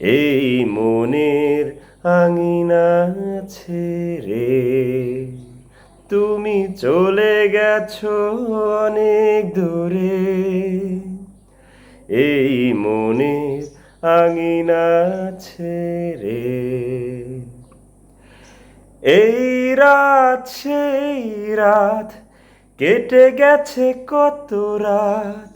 এই মনের আঙিনা ছেড়ে তুমি চলে গেছো অনেক দূরে। এই মনের আঙিনা ছেড়ে এই রাত, সেই রাত কেটে গেছে কত রাত।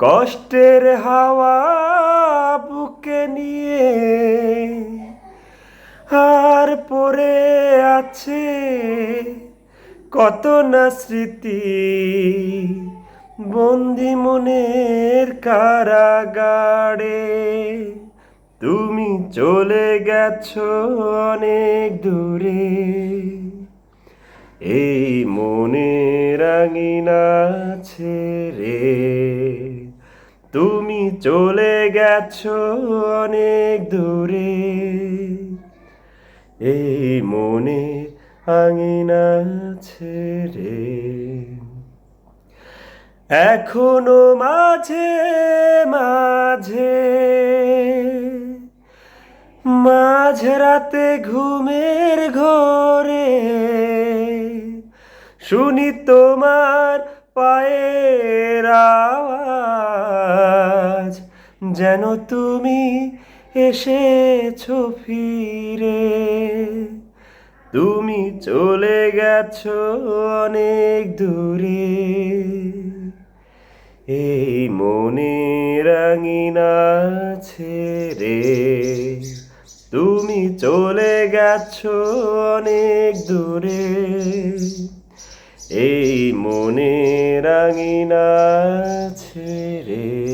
কষ্টের হাওয়া বুকে নিয়ে আর পড়ে আছে কত না স্মৃতি। বন্দি মনের কারাগারে তুমি চলে গেছো অনেক দূরে। এই মনের আঙিনা ছেড়ে তুমি চলে গেছো অনেক দূরে। এই মনে আঙিনা ছেড়ে এখনও মাঝে মাঝে মাঝ রাতে ঘুমের ঘরে। শুনি তোমার পায়ের যেন তুমি এসেছ ফিরে। তুমি চলে গেছো অনেক দূরে। এই মনের রাঙিনা ছেড়ে তুমি চলে গেছো অনেক দূরে। এই মনের রাঙিনা ছেড়ে